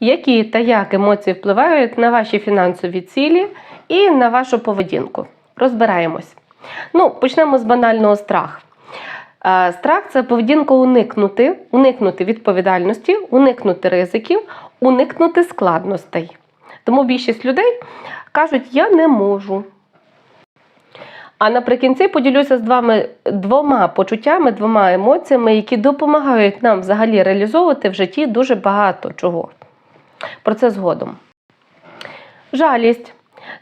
Які та як емоції впливають на ваші фінансові цілі і на вашу поведінку? Розбираємось. Ну, почнемо з банального страх. Е, Страх це поведінка уникнути, уникнути відповідальності, уникнути ризиків, уникнути складностей. Тому більшість людей кажуть, я не можу. А наприкінці поділюся з вами двома почуттями, двома емоціями, які допомагають нам взагалі реалізовувати в житті дуже багато чого. Про це згодом. Жалість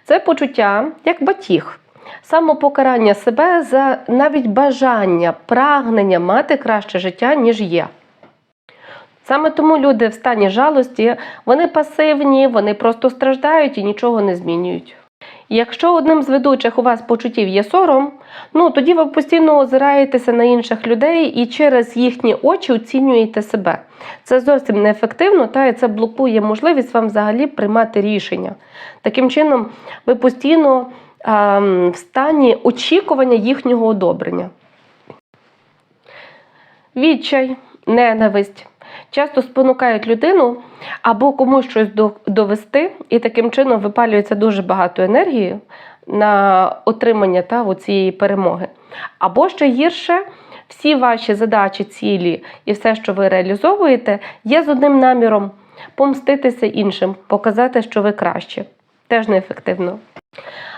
це почуття як батіг, самопокарання себе за навіть бажання, прагнення мати краще життя, ніж є. Саме тому люди в стані жалості, вони пасивні, вони просто страждають і нічого не змінюють. Якщо одним з ведучих у вас почуттів є сором, ну тоді ви постійно озираєтеся на інших людей і через їхні очі оцінюєте себе. Це зовсім неефективно, та і це блокує можливість вам взагалі приймати рішення. Таким чином, ви постійно ем, в стані очікування їхнього одобрення. Відчай, ненависть часто спонукають людину або комусь щось довести, і таким чином випалюється дуже багато енергії на отримання та, цієї перемоги. Або ще гірше, всі ваші задачі, цілі і все, що ви реалізовуєте, є з одним наміром помститися іншим, показати, що ви краще. Теж неефективно.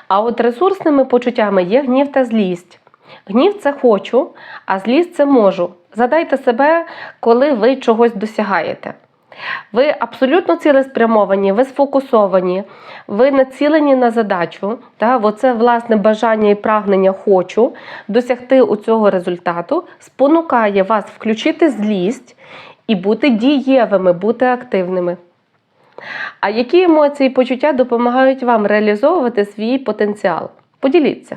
А от ресурсними почуттями є гнів та злість. Гнів це хочу, а злість це можу. Задайте себе, коли ви чогось досягаєте. Ви абсолютно цілеспрямовані, ви сфокусовані, ви націлені на задачу. Та, оце власне бажання і прагнення хочу досягти у цього результату, спонукає вас включити злість і бути дієвими, бути активними. А які емоції і почуття допомагають вам реалізовувати свій потенціал? Поділіться.